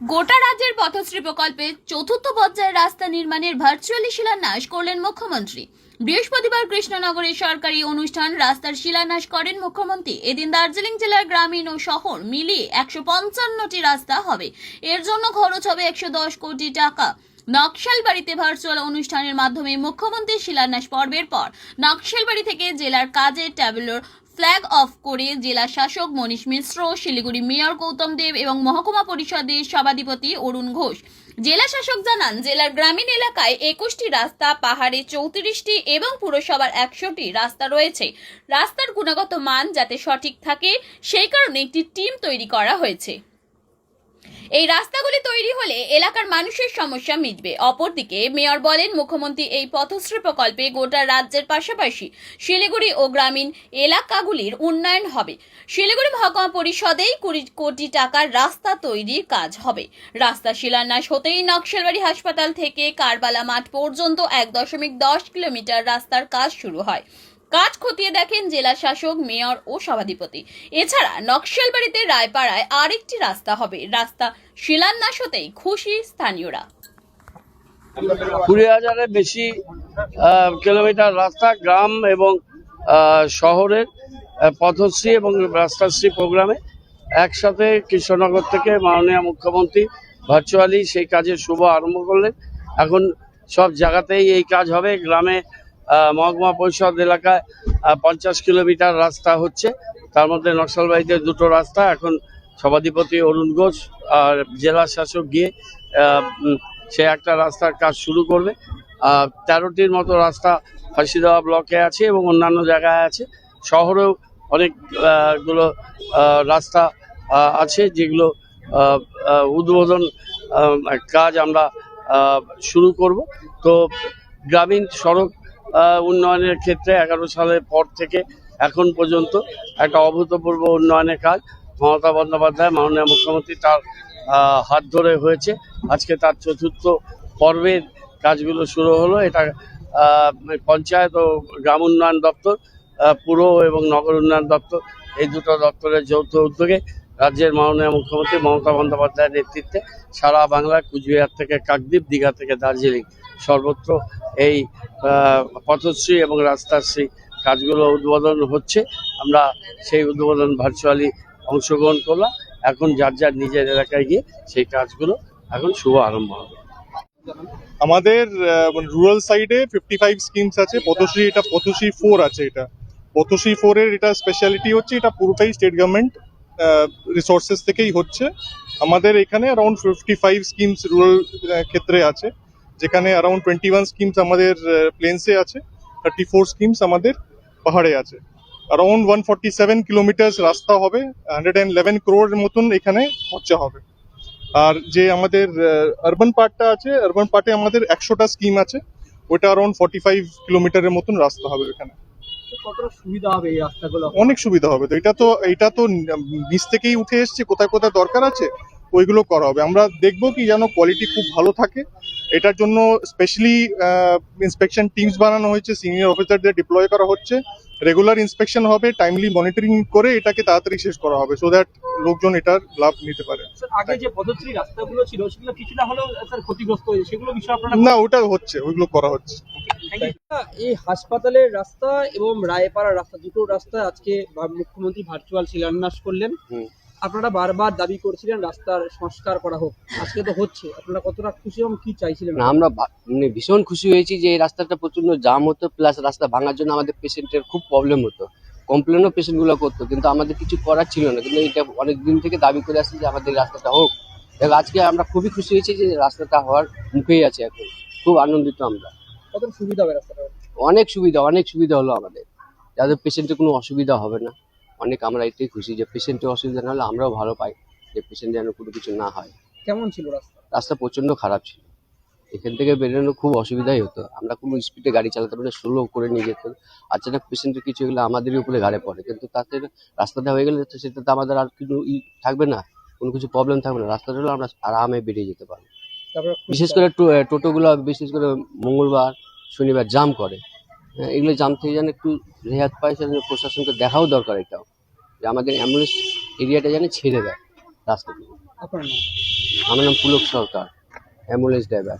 গোটা রাজ্যের পথশ্রী প্রকল্পে চতুর্থ পর্যায়ের রাস্তা নির্মাণের ভার্চুয়ালি শিলান্যাস করলেন মুখ্যমন্ত্রী। বৃহস্পতিবার কৃষ্ণনগরের সরকারি অনুষ্ঠান রাস্তার শিলান্যাস করেন মুখ্যমন্ত্রী। এদিন দার্জিলিং জেলার গ্রামীণ ও শহর মিলিয়ে একশো পঞ্চান্নটি রাস্তা হবে। এর জন্য খরচ হবে একশো দশ কোটি টাকা। নকশালবাড়িতে ভার্চুয়াল অনুষ্ঠানের মাধ্যমে মুখ্যমন্ত্রী শিলান্যাস পর্বের পর নকশালবাড়ি থেকে জেলার কাজের ট্যাবলোর ফ্ল্যাগ অফ করে জেলা শাসক মনীষ মিশ্র, শিলিগুড়ি মেয়র গৌতম দেব এবং মহকুমা পরিষদের সভাধিপতি অরুণ ঘোষ। জেলা শাসক জানান, জেলার গ্রামীণ এলাকায় একুশটি রাস্তা, পাহাড়ে চৌত্রিশটি এবং পুরসভার একশোটি রাস্তা রয়েছে। রাস্তার গুণগত মান যাতে সঠিক থাকে, সেই কারণে একটি টিম তৈরি করা হয়েছে। এই রাস্তাগুলি তৈরি হলে এলাকার মানুষের সমস্যা মিটবে। অপরদিকে মেয়র বলেন, মুখ্যমন্ত্রী এই পথশ্রী প্রকল্পে গোটা রাজ্যের পাশাপাশি শিলিগুড়ি ও গ্রামীণ এলাকাগুলির উন্নয়ন হবে। শিলিগুড়ি মহকুমা পরিষদেই কুড়ি কোটি টাকার রাস্তা তৈরির কাজ হবে। রাস্তা শিলান্যাস হতেই নকশালবাড়ি হাসপাতাল থেকে কারবালা মাঠ পর্যন্ত এক দশমিক দশ কিলোমিটার রাস্তার কাজ শুরু হয়। কাজ খতিয়ে দেখেন জেলা শাসক, মেয়র ও সভাধিপতি। এছাড়া নকশালবাড়িতে রায়পাড়ায় আরেকটি রাস্তা হবে। রাস্তা শিলান্যাস হতেই খুশি স্থানীয়রা। কুড়ি হাজারের বেশি কিলোমিটার রাস্তা গ্রাম এবং শহরের পথশ্রী এবং রাস্তাশ্রী প্রোগ্রামে একসাথে কৃষ্ণনগর থেকে মাননীয় মুখ্যমন্ত্রী ভার্চুয়ালি সেই কাজের শুভ আরম্ভ করলেন। এখন সব জায়গাতেই এই কাজ হবে। গ্রামে মহকুমা পরিষদ এলাকায় পঞ্চাশ কিলোমিটার রাস্তা হচ্ছে। তার মধ্যে নকশালবাড়িতে দুটো রাস্তা এখন সভাধিপতি অরুণ ঘোষ আর জেলা শাসক গিয়ে সে একটা রাস্তার কাজ শুরু করবে। তেরোটির মতো রাস্তা ফাঁসিদেওয়া ব্লকে আছে এবং অন্যান্য জায়গায় আছে। শহরেও অনেক আহ, গুলো আহ, রাস্তা আছে যেগুলো উদ্বোধন কাজ আমরা শুরু করব। তো গ্রামীণ সড়ক উন্নয়নের ক্ষেত্রে এগারো সালের পর থেকে এখন পর্যন্ত একটা অভূতপূর্ব উন্নয়নের কাজ মমতা বন্দ্যোপাধ্যায়, মাননীয় মুখ্যমন্ত্রী তার হাত ধরে হয়েছে। আজকে তার চতুর্থ পর্বের কাজগুলো শুরু হলো। এটা পঞ্চায়েত ও গ্রাম উন্নয়ন দপ্তর পুর এবং নগর উন্নয়ন দপ্তর, এই দুটো দপ্তরের যৌথ উদ্যোগে রাজ্যের মাননীয় মুখ্যমন্ত্রী মমতা বন্দ্যোপাধ্যায়ের নেতৃত্বে সারা বাংলা কুচবিহার থেকে, কাকদ্বীপ দীঘা থেকে দার্জিলিং সর্বত্র এই পথশ্রী এবং রাস্তাশ্রী কাজগুলো উদ্বোধন হচ্ছে। আমরা সেই উদ্বোধন ভার্চুয়ালি অংশগ্রহণ করলাম। এখন যার যার নিজের এলাকায় গিয়ে সেই কাজগুলো এখন শুভ আরম্ভ হবে। আমাদের রুরাল সাইডে ফিফটি ফাইভ স্কিমস আছে, পথশ্রী এটা, পথশ্রী ফোর আছে এটা। পথশ্রী ফোর এর এটা স্পেশালিটি হচ্ছে, এটা পুরোটাই স্টেট গভর্নমেন্ট রিসোর্সেস থেকেই হচ্ছে। আমাদের এখানে around fifty five schemes rural ক্ষেত্রে আছে, যেখানে অ্যারাউন্ড টোয়েন্টি ওয়ান স্কিমস আমাদের প্লেন্সে আছে থার্টি ফোর স্কিমস আমাদের পাহাড়ে আছে। Around one forty seven kilometres রাস্তা হবে হান্ড্রেড অ্যান্ড ইলেভেন ক্রোড়ের মতন এখানে খরচা হবে। আর যে আমাদের আরবান পার্টটা আছে আরবান পার্টে আমাদের একশোটা স্কিম আছে, ওটা অ্যারাউন্ড ফর্টি ফাইভ কিলোমিটারের মতন রাস্তা হবে এখানে কতটা সুবিধা হবে এই রাস্তাগুলো? অনেক সুবিধা হবে তো। এটা তো এটা তো নিচ থেকেই উঠে এসছে কোথায় কোথায় দরকার আছে ওইগুলো করা হবে। আমরা দেখব কি যেন কোয়ালিটি খুব ভালো থাকে। এটার জন্য স্পেশালি ইন্সপেকশন টিমস বানানো হয়েছে সিনিয়র অফিসারদের ডিপ্লয় করা হচ্ছে। রেগুলার ইন্সপেকশন হবে টাইমলি মনিটরিং করে এটাকে তাড়াতাড়ি শেষ করা হবে সো দ্যাট লোকজন এটার লাভ নিতে পারে। আগে যে পদশ্রী রাস্তাগুলো ছিল সেগুলো কিছুটা হলেও স্যার ক্ষতিগ্রস্ত হয়েছে সেগুলো বিষয়ে আপনারা না ওটা হচ্ছে ওইগুলো করা হচ্ছে। এই হাসপাতালের রাস্তা এবং রায়পাড়ার রাস্তা দুটো রাস্তা আজকে মুখ্যমন্ত্রী ভার্চুয়াল শিলান্যাস করলেন। আপনারা বারবার দাবি করছিলেন রাস্তার সংস্কার করা হোক। আজকে তো হচ্ছে। আপনারা কতটা খুশি এবং কি চাইছিলেন? আমরা মানে ভীষণ খুশি হয়েছি যে এই রাস্তাটা প্রচণ্ড জাম হতো প্লাস রাস্তা ভাঙার জন্য আমাদের পেশেন্টের খুব প্রবলেম হতো। কমপ্লেনও পেশেন্টগুলো করতো কিন্তু আমাদের কিছু করার ছিল না। কিন্তু এটা অনেক দিন থেকে দাবি করে আসছি যে আমাদের এই রাস্তাটা হোক। আজকে আমরা খুবই খুশি হয়েছি যে রাস্তাটা হওয়ার মুখেই আছে এখন। খুব আনন্দিত আমরা। কতটা সুবিধা হবে রাস্তাটা? অনেক সুবিধা অনেক সুবিধা হলো আমাদের। যাদের পেশেন্টের কোনো অসুবিধা হবে না। অনেক আমরা এটাই খুশি যে পেশেন্টের অসুবিধা না হলে আমরাও ভালো পাই যে পেশেন্ট যেন কোনো কিছু না হয়। কেমন ছিল রাস্তা? রাস্তা প্রচণ্ড খারাপ ছিল। এখান থেকে বেরোনো খুব অসুবিধাই হতো। আমরা কোনো স্পিডে গাড়ি চালাতে পারি স্লো করে নিয়ে যেত। আচানক পেশেন্টের কিছু হলে আমাদেরই উপরে ঘাড়ে পড়ে। কিন্তু তাতে রাস্তাটা হয়ে গেলে তো সেটাতে আমাদের আর কিছু ই থাকবে না। কোনো কিছু প্রবলেম থাকবে না। রাস্তাটা হলে আমরা আরামে বেরিয়ে যেতে পারব। বিশেষ করে টোটোগুলো বিশেষ করে মঙ্গলবার শনিবার জাম করে। হ্যাঁ, এগুলো জাম থেকে যেন একটু রেহাত পায় সেজন্য প্রশাসনকে দেখাও দরকার এটাও যে আমাদের অ্যাম্বুলেন্স এরিয়াটা যেন ছেড়ে দেয় রাস্তা আমার নাম পুলক সরকার অ্যাম্বুলেন্স ড্রাইভার